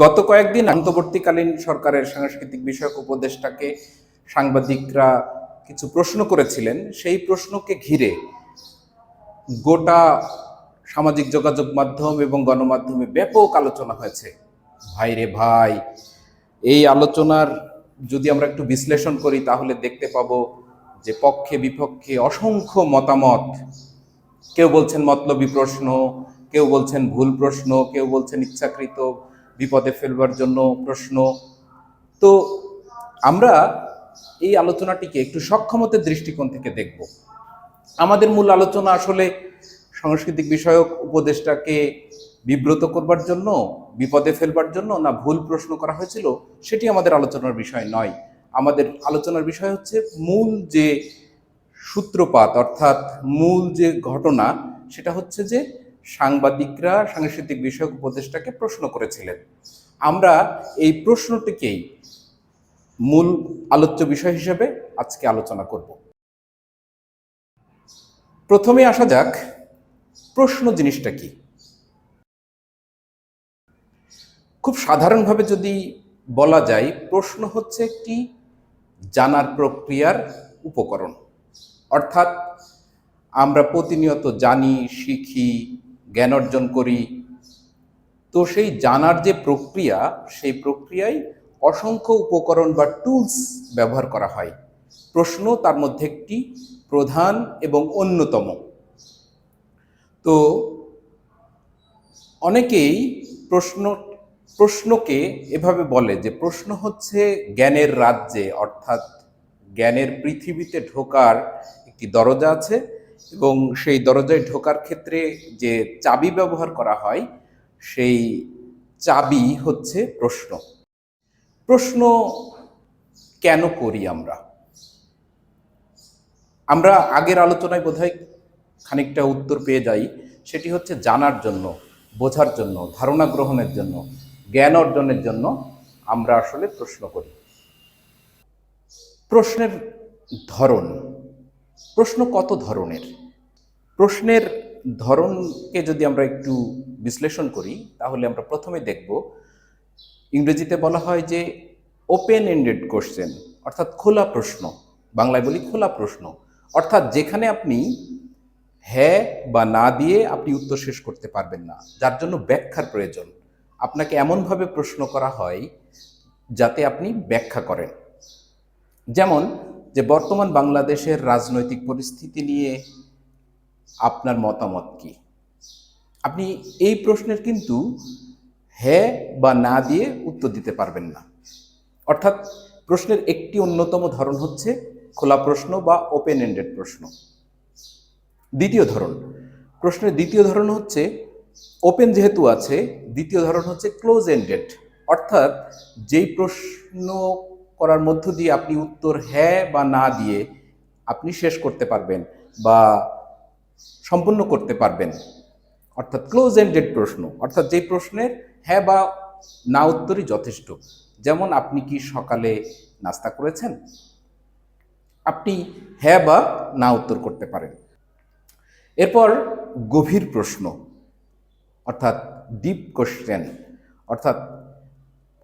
গত কয়েকদিন অন্তর্বর্তীকালীন সরকারের সাংস্কৃতিক বিষয়ক উপদেষ্টাকে সাংবাদিকরা কিছু প্রশ্ন করেছিলেন। সেই প্রশ্নকে ঘিরে গোটা সামাজিক যোগাযোগ মাধ্যম এবং গণমাধ্যমে ব্যাপক আলোচনা হয়েছে। ভাই রে ভাই, এই আলোচনার যদি আমরা একটু বিশ্লেষণ করি, তাহলে দেখতে পাবো যে পক্ষে বিপক্ষে অসংখ্য মতামত। কেউ বলছেন মতলবী প্রশ্ন, কেউ বলছেন ভুল প্রশ্ন, কেউ বলছেন ইচ্ছাকৃত বিপদে ফেলবার জন্য প্রশ্ন। তো আমরা এই আলোচনাটিকে একটু সক্ষমতার দৃষ্টিকোণ থেকে দেখব। আমাদের মূল আলোচনা আসলে সাংস্কৃতিক বিষয়ক উপদেষ্টাকে বিব্রত করবার জন্য, বিপদে ফেলবার জন্য না ভুল প্রশ্ন করা হয়েছিল, সেটি আমাদের আলোচনার বিষয় নয়। আমাদের আলোচনার বিষয় হচ্ছে মূল যে সূত্রপাত অর্থাৎ মূল যে ঘটনা, সেটা হচ্ছে যে সাংবাদিকরা, সাংস্কৃতিক বিষয়ক উপদেষ্টাকে প্রশ্ন করেছিলেন। আমরা এই প্রশ্নটিকেই মূল আলোচ্য বিষয় হিসেবে আজকে আলোচনা করব। প্রথমে আসা যাক, প্রশ্ন জিনিসটা কি? খুব সাধারণভাবে যদি বলা যায়, প্রশ্ন হচ্ছে একটি জানার প্রক্রিয়ার উপকরণ। অর্থাৎ আমরা প্রতিনিয়ত জানি, শিখি জ্ঞান অর্জন করি। তো সেই জানার যে প্রক্রিয়া, সেই প্রক্রিয়ায় অসংখ্য উপকরণ বা টুলস ব্যবহার করা হয়। প্রশ্ন তার মধ্যে একটি, প্রধান এবং অন্যতম। তো অনেকেই প্রশ্ন, প্রশ্নকে এভাবে বলে যে প্রশ্ন হচ্ছে জ্ঞানের রাজ্যে, অর্থাৎ জ্ঞানের পৃথিবীতে ঢোকার একটি দরজা আছে। এবং সেই দরজায় ঢোকার ক্ষেত্রে যে চাবি ব্যবহার করা হয়, সেই চাবি হচ্ছে প্রশ্ন। প্রশ্ন, কেন করি আমরা? আমরা আগের আলোচনায় বোধহয় খানিকটা উত্তর পেয়ে যাই। সেটি হচ্ছে জানার জন্য, বোঝার জন্য, ধারণা গ্রহণের জন্য, জ্ঞান অর্জনের জন্য আমরা আসলে প্রশ্ন করি। প্রশ্নের ধরন প্রশ্ন কত ধরনের? প্রশ্নের ধরনকে যদি আমরা একটু বিশ্লেষণ করি, তাহলে আমরা প্রথমে দেখব, ইংরেজিতে বলা হয় যে ওপেন এন্ডেড কোশ্চেন অর্থাৎ খোলা প্রশ্ন। বাংলায় বলি খোলা প্রশ্ন। অর্থাৎ যেখানে আপনি হ্যাঁ বা না দিয়ে আপনি উত্তর শেষ করতে পারবেন না, যার জন্য ব্যাখ্যার প্রয়োজন। আপনাকে এমনভাবে প্রশ্ন করা হয় যাতে আপনি ব্যাখ্যা করেন। যেমন যে বর্তমান বাংলাদেশের রাজনৈতিক পরিস্থিতি নিয়ে আপনার মতামত কি? আপনি এই প্রশ্নের কিন্তু হ্যাঁ বা না দিয়ে উত্তর দিতে পারবেন না। অর্থাৎ প্রশ্নের একটি অন্যতম ধরন হচ্ছে খোলা প্রশ্ন বা ওপেন এন্ডেড প্রশ্ন। দ্বিতীয় ধরন, প্রশ্নের দ্বিতীয় ধরন হচ্ছে ওপেন যেহেতু আছে, দ্বিতীয় ধরন হচ্ছে ক্লোজ এন্ডেড অর্থাৎ যেই প্রশ্ন করার মধ্য দিয়ে আপনি উত্তর হ্যাঁ বা না দিয়ে আপনি শেষ করতে পারবেন বা সম্পূর্ণ করতে পারবেন। অর্থাৎ ক্লোজ এন্ডেড প্রশ্ন। অর্থাৎ যে প্রশ্নের হ্যাঁ বা না উত্তরই যথেষ্ট। যেমন আপনি কি সকালে নাস্তা করেছেন? আপনি হ্যাঁ বা না উত্তর করতে পারেন। এরপর গভীর প্রশ্ন। অর্থাৎ ডিপ কোশ্চেন অর্থাৎ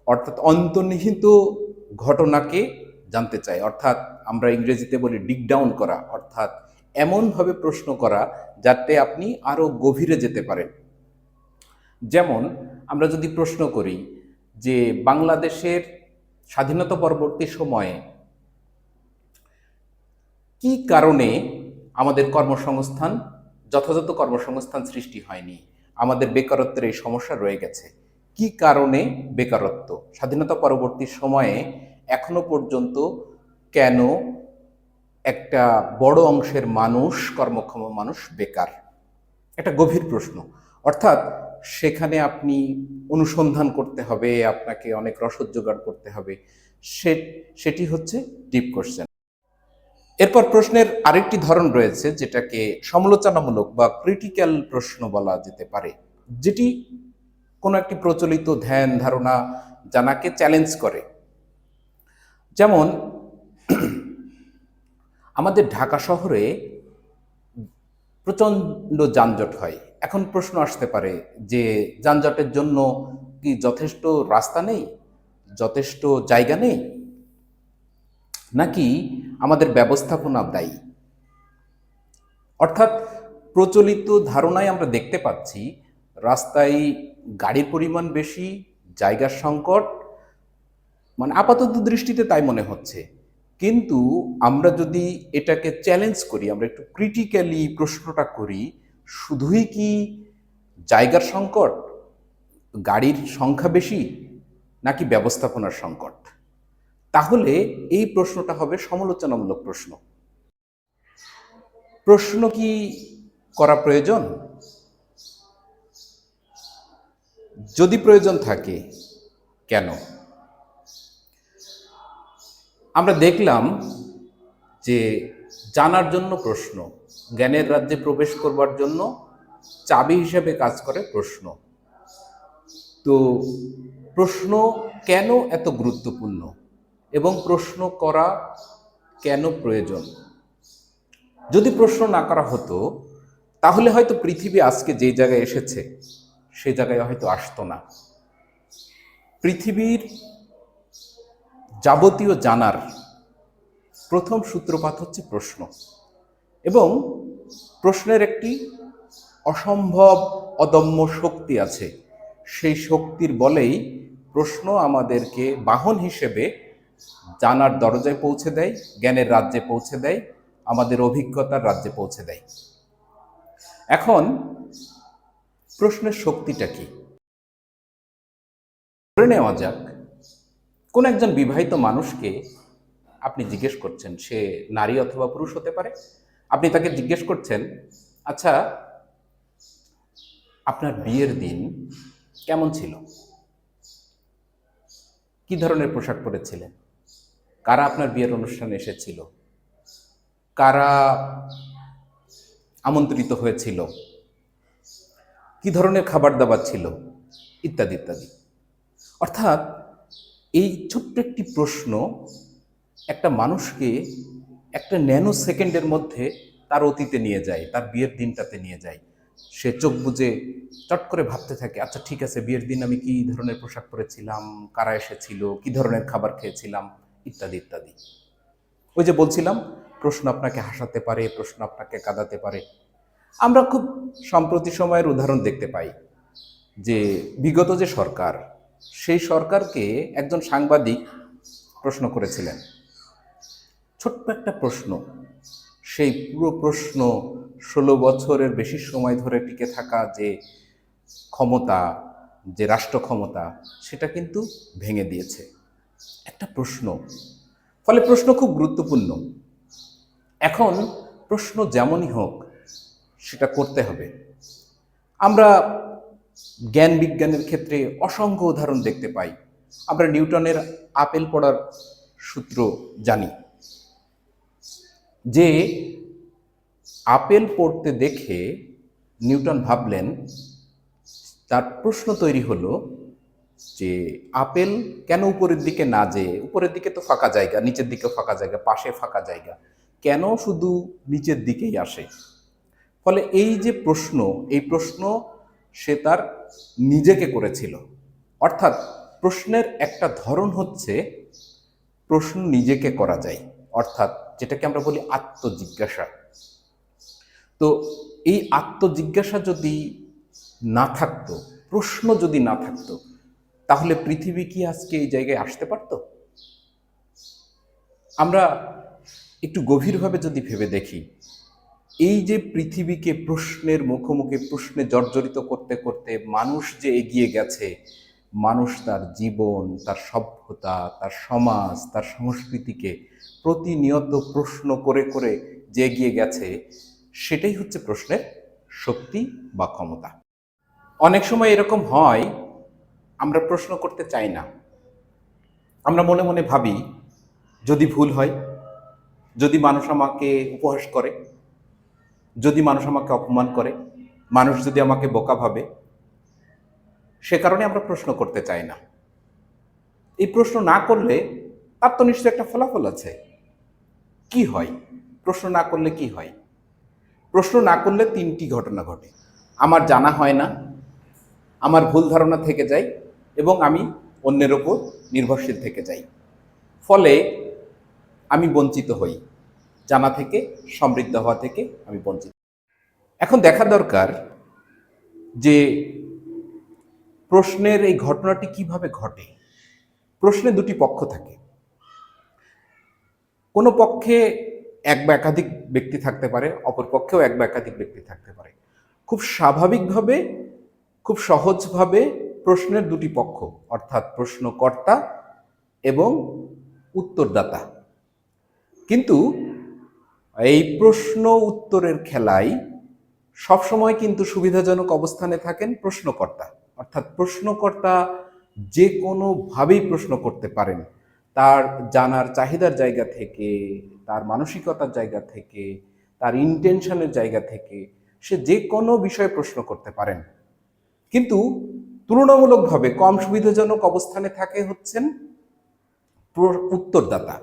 অর্থাৎ অন্তর্নিহিত ঘটনাকে জানতে চাই। অর্থাৎ আমরা ইংরেজিতে বলি ডিক ডাউন করা। অর্থাৎ এমনভাবে প্রশ্ন করা যাতে আপনি আরও গভীরে যেতে পারেন। যেমন আমরা যদি প্রশ্ন করি যে বাংলাদেশের স্বাধীনতা পরবর্তী সময়ে কি কারণে আমাদের কর্মসংস্থান, যথাযথ কর্মসংস্থান সৃষ্টি হয়নি? আমাদের বেকারত্বের এই সমস্যা রয়ে গেছে। কি কারণে বেকারত্ব? স্বাধীনতা পরবর্তী সময়ে এখনও পর্যন্ত কেন একটা বড় অংশের মানুষ, কর্মক্ষম মানুষ বেকার? একটা গভীর প্রশ্ন। অর্থাৎ সেখানে আপনি অনুসন্ধান করতে হবে, আপনাকে অনেক রসদ জোগাড় করতে হবে। সে, সেটি হচ্ছে ডিপ কোশ্চেন এরপর প্রশ্নের আরেকটি ধরন রয়েছে যেটাকে সমালোচনামূলক বা ক্রিটিক্যাল প্রশ্ন বলা যেতে পারে, যেটি কোনো একটি প্রচলিত ধ্যান, ধারণা জানাকে চ্যালেঞ্জ করে। যেমন, আমাদের ঢাকা শহরে প্রচণ্ড যানজট হয়। এখন প্রশ্ন আসতে পারে যে যানজটের জন্য কি যথেষ্ট রাস্তা নেই? যথেষ্ট জায়গা নেই? নাকি আমাদের ব্যবস্থাপনা দায়ী? অর্থাৎ প্রচলিত ধারণায় আমরা দেখতে পাচ্ছি রাস্তায় গাড়ির পরিমাণ বেশি, জায়গার সংকট মানে আপাতত দৃষ্টিতে তাই মনে হচ্ছে। কিন্তু আমরা যদি এটাকে চ্যালেঞ্জ করি, আমরা একটু ক্রিটিক্যালি প্রশ্নটা করি, শুধুই কি জায়গার সংকট, গাড়ির সংখ্যা বেশি, নাকি ব্যবস্থাপনার সংকট? তাহলে এই প্রশ্নটা হবে সমালোচনামূলক প্রশ্ন। প্রশ্ন কি করা প্রয়োজন? যদি প্রয়োজন থাকে, কেন? আমরা দেখলাম যে জানার জন্য প্রশ্ন, জ্ঞানের রাজ্যে প্রবেশ করবার জন্য চাবি হিসেবে কাজ করে প্রশ্ন। তো প্রশ্ন কেন এত গুরুত্বপূর্ণ এবং প্রশ্ন করা কেন প্রয়োজন? যদি প্রশ্ন না করা হতো, তাহলে হয়তো পৃথিবী আজকে যে জায়গায় এসেছে সে জায়গায় হয়তো আসতো না। পৃথিবীর যাবতীয় জানার প্রথম সূত্রপাত হচ্ছে প্রশ্ন। এবং প্রশ্নের একটি অসম্ভব অদম্য শক্তি আছে। সেই শক্তির বলেই প্রশ্ন আমাদেরকে বাহন হিসেবে জানার দরজায় পৌঁছে দেয়, জ্ঞানের রাজ্যে পৌঁছে দেয়, আমাদের অভিজ্ঞতার রাজ্যে পৌঁছে দেয়। এখন প্রশ্নের শক্তিটা কি? ধরে নেওয়া যাক, কোন একজন বিবাহিত মানুষকে আপনি জিজ্ঞেস করছেন, সে নারী অথবা পুরুষ হতে পারে? আপনি তাকে জিজ্ঞেস করছেন আচ্ছা আপনার বিয়ের দিন কেমন ছিল? কি ধরনের পোশাক পরেছিলেন? কারা আপনার বিয়ের অনুষ্ঠানে এসেছিল? কারা আমন্ত্রিত হয়েছিল? কি ধরনের খাবার দাবার ছিল? ইত্যাদি ইত্যাদি। অর্থাৎ এই ছোট্ট একটি প্রশ্ন একটা মানুষকে একটা ন্যানো সেকেন্ডের মধ্যে তার অতীতে নিয়ে যায়, তার বিয়ের দিনটাতে নিয়ে যায়। সে চোখ বুজে চট করে ভাবতে থাকে আচ্ছা ঠিক আছে, বিয়ের দিন আমি কি ধরনের পোশাক পরেছিলাম? কারা এসেছিল? কি ধরনের খাবার খেয়েছিলাম? ইত্যাদি ইত্যাদি। ওই যে বলছিলাম, প্রশ্ন আপনাকে হাসাতে পারে, প্রশ্ন আপনাকে কাঁদাতে পারে। আমরা খুব সম্প্রতি সময়ের উদাহরণ দেখতে পাই যে বিগত যে সরকার, সেই সরকারকে একজন সাংবাদিক প্রশ্ন করেছিলেন। ছোট্ট একটা প্রশ্ন, সেই পুরো প্রশ্ন ষোলো বছরের বেশি সময় ধরে টিকে থাকা যে ক্ষমতা, যে রাষ্ট্র ক্ষমতা, সেটা কিন্তু ভেঙে দিয়েছে। একটা প্রশ্ন, ফলে প্রশ্ন খুব গুরুত্বপূর্ণ। এখন প্রশ্ন যেমনই হোক সেটা করতে হবে। আমরা জ্ঞান বিজ্ঞানের ক্ষেত্রে অসংখ্য উদাহরণ দেখতে পাই। আমরা নিউটনের আপেল পড়ার সূত্র জানি যে আপেল পড়তে দেখে নিউটন ভাবলেন, তার প্রশ্ন তৈরি হলো যে আপেল কেন উপরের দিকে না যেয়ে, উপরের দিকে তো ফাঁকা জায়গা, নিচের দিকে ফাঁকা জায়গা, পাশে ফাঁকা জায়গা, কেন শুধু নিচের দিকেই আসে? ফলে এই যে প্রশ্ন, এই প্রশ্ন সে তার নিজেকে করেছিল। অর্থাৎ প্রশ্নের একটা ধরন হচ্ছে প্রশ্ন নিজেকে করা যায়, অর্থাৎ যেটাকে আমরা বলি আত্মজিজ্ঞাসা। তো এই আত্মজিজ্ঞাসা যদি না থাকতো, প্রশ্ন যদি না থাকতো, তাহলে পৃথিবী কি আজকে এই জায়গায় আসতে পারতো? আমরা একটু গভীরভাবে যদি ভেবে দেখি এই যে পৃথিবীকে প্রশ্নের মুখোমুখি, প্রশ্নে জর্জরিত করতে করতে মানুষ যে এগিয়ে গেছে, মানুষ তার জীবন, তার সভ্যতা, তার সমাজ, তার সংস্কৃতিকে প্রতিনিয়ত প্রশ্ন করে করে যে এগিয়ে গেছে, সেটাই হচ্ছে প্রশ্নের শক্তি বা ক্ষমতা। অনেক সময় এরকম হয়, আমরা প্রশ্ন করতে চাই না। আমরা মনে মনে ভাবি, যদি ভুল হয়, যদি মানুষ আমাকে উপহাস করে যদি মানুষ আমাকে অপমান করে, মানুষ যদি আমাকে বোকা ভাবে, সে কারণে আমরা প্রশ্ন করতে চাই না। এই প্রশ্ন না করলে তার তো নিশ্চয় একটা ফলাফল আছে। কি হয়? প্রশ্ন না করলে কি হয়? প্রশ্ন না করলে তিনটি ঘটনা ঘটে। আমার জানা হয় না, আমার ভুল ধারণা থেকে যায় এবং আমি অন্যের ওপর নির্ভরশীল থেকে যাই। ফলে আমি বঞ্চিত হই। জানা থেকে, সমৃদ্ধ হওয়া থেকে আমি বঞ্চিত। এখন দেখা দরকার যে প্রশ্নের এই ঘটনাটি কীভাবে ঘটে। প্রশ্নে দুটি পক্ষ থাকে। কোনো পক্ষে এক বা একাধিক ব্যক্তি থাকতে পারে, অপর পক্ষেও এক বা একাধিক ব্যক্তি থাকতে পারে। খুব স্বাভাবিকভাবে, খুব সহজভাবে প্রশ্নের দুটি পক্ষ, অর্থাৎ প্রশ্নকর্তা এবং উত্তরদাতা। কিন্তু এই প্রশ্ন উত্তরের খেলায় সবসময় কিন্তু সুবিধাজনক অবস্থানে থাকেন প্রশ্নকর্তা। অর্থাৎ প্রশ্নকর্তা যে কোনোভাবেই প্রশ্ন করতে পারেন। তার জানার চাহিদার জায়গা থেকে, তার মানসিকতার জায়গা থেকে, তার ইন্টেনশনের জায়গা থেকে সে যে কোনো বিষয়ে প্রশ্ন করতে পারেন। কিন্তু তুলনামূলকভাবে কম সুবিধাজনক অবস্থানে থাকে হচ্ছেন উত্তরদাতা।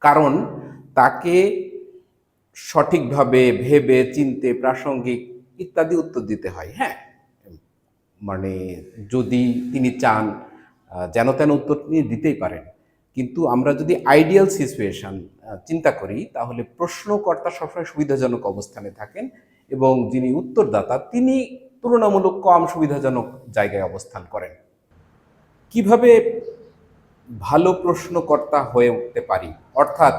কারণ তাকে সঠিকভাবে ভেবে, চিনতে, প্রাসঙ্গিক ইত্যাদি উত্তর দিতে হয় হ্যাঁ? মানে যদি তিনি চান যেন তেন উত্তর তিনি দিতেই পারেন। কিন্তু আমরা যদি আইডিয়াল সিচুয়েশন চিন্তা করি, তাহলে প্রশ্নকর্তা সবসময় সুবিধাজনক অবস্থানে থাকেন এবং যিনি উত্তরদাতা, তিনি তুলনামূলক কম সুবিধাজনক জায়গায় অবস্থান করেন। কীভাবে ভালো প্রশ্নকর্তা হয়ে উঠতে পারি? অর্থাৎ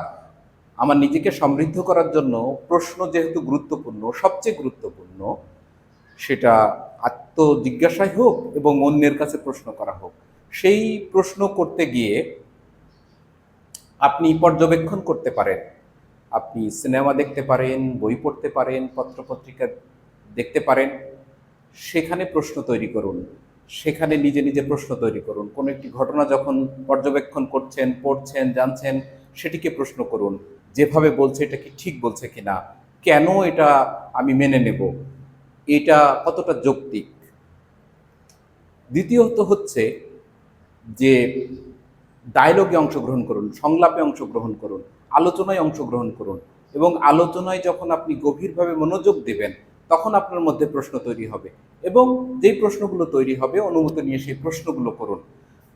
আমার নিজেকে সমৃদ্ধ করার জন্য প্রশ্ন যেহেতু গুরুত্বপূর্ণ, সবচেয়ে গুরুত্বপূর্ণ, সেটা আত্মজিজ্ঞাসাই হোক এবং অন্যের কাছে প্রশ্ন করা হোক। সেই প্রশ্ন করতে গিয়ে আপনি পর্যবেক্ষণ করতে পারেন। আপনি সিনেমা দেখতে পারেন, বই পড়তে পারেন, পত্রপত্রিকা দেখতে পারেন, সেখানে প্রশ্ন তৈরি করুন। সেখানে নিজে নিজে প্রশ্ন তৈরি করুন। কোনো একটি ঘটনা যখন পর্যবেক্ষণ করছেন, পড়ছেন, জানছেন, সেটিকে প্রশ্ন করুন। যেভাবে বলছে, এটা কি ঠিক বলছে কিনা? কেন এটা আমি মেনে নেব? এটা কতটা যৌক্তিক? দ্বিতীয়ত হচ্ছে যে ডায়লগে অংশগ্রহণ করুন, সংলাপে অংশগ্রহণ করুন, আলোচনায় অংশগ্রহণ করুন এবং আলোচনায় যখন আপনি গভীরভাবে মনোযোগ দেবেন, তখন আপনার মধ্যে প্রশ্ন তৈরি হবে এবং যেই প্রশ্নগুলো তৈরি হবে, অনুমতি নিয়ে সেই প্রশ্নগুলো করুন।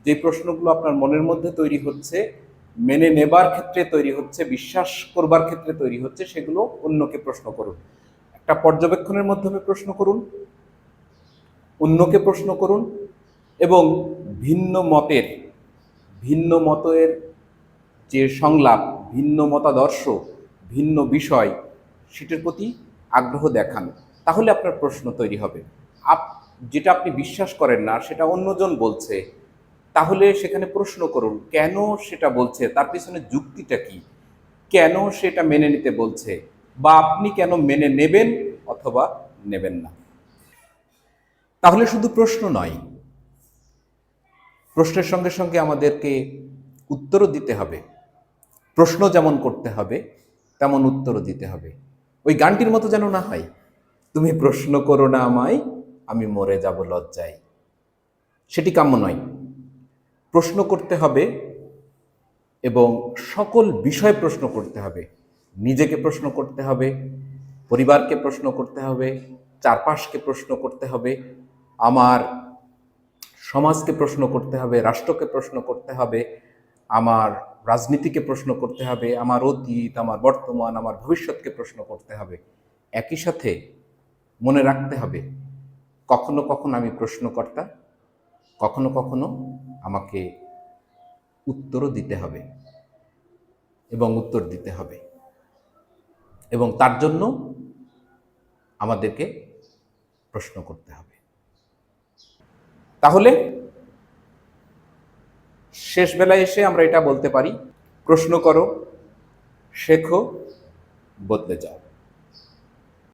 যে প্রশ্নগুলো আপনার মনের মধ্যে তৈরি হচ্ছে মেনে নেবার ক্ষেত্রে তৈরি হচ্ছে, বিশ্বাস করবার ক্ষেত্রে তৈরি হচ্ছে, সেগুলো অন্যকে প্রশ্ন করুন। একটা পর্যবেক্ষণের মাধ্যমে প্রশ্ন করুন, অন্যকে প্রশ্ন করুন এবং ভিন্ন মতের ভিন্ন মতের যে সংলাপ, ভিন্ন মতাদর্শ, ভিন্ন বিষয়, সেটার প্রতি আগ্রহ দেখান। তাহলে আপনার প্রশ্ন তৈরি হবে। আপ, যেটা আপনি বিশ্বাস করেন না, সেটা অন্যজন বলছে তাহলে সেখানে প্রশ্ন করুন, কেন সেটা বলছে? তার পিছনে যুক্তিটা কি? কেন সেটা মেনে নিতে বলছে? বা আপনি কেন মেনে নেবেন অথবা নেবেন না? তাহলে শুধু প্রশ্ন নয়, প্রশ্নের সঙ্গে সঙ্গে আমাদেরকে উত্তরও দিতে হবে। প্রশ্ন যেমন করতে হবে, তেমন উত্তরও দিতে হবে। ওই গানটির মতো যেন না হয়, তুমি প্রশ্ন করো না আমায়, আমি মরে যাব লজ্জায়। সেটি কাম্য নয়। প্রশ্ন করতে হবে এবং সকল বিষয় প্রশ্ন করতে হবে। নিজেকে প্রশ্ন করতে হবে, পরিবারকে প্রশ্ন করতে হবে, চারপাশকে প্রশ্ন করতে হবে, আমার সমাজকে প্রশ্ন করতে হবে, রাষ্ট্রকে প্রশ্ন করতে হবে, আমার রাজনীতিকে প্রশ্ন করতে হবে, আমার অতীত, আমার বর্তমান, আমার ভবিষ্যৎকে প্রশ্ন করতে হবে। একই সাথে মনে রাখতে হবে, কখনো কখনো আমি প্রশ্নকর্তা, কখনো কখনো আমাকে উত্তরও দিতে হবে এবং উত্তর দিতে হবে। এবং তার জন্য আমাদেরকে প্রশ্ন করতে হবে। তাহলে শেষ বেলায় এসে আমরা এটা বলতে পারি, প্রশ্ন করো, শেখো, বদলে যাও।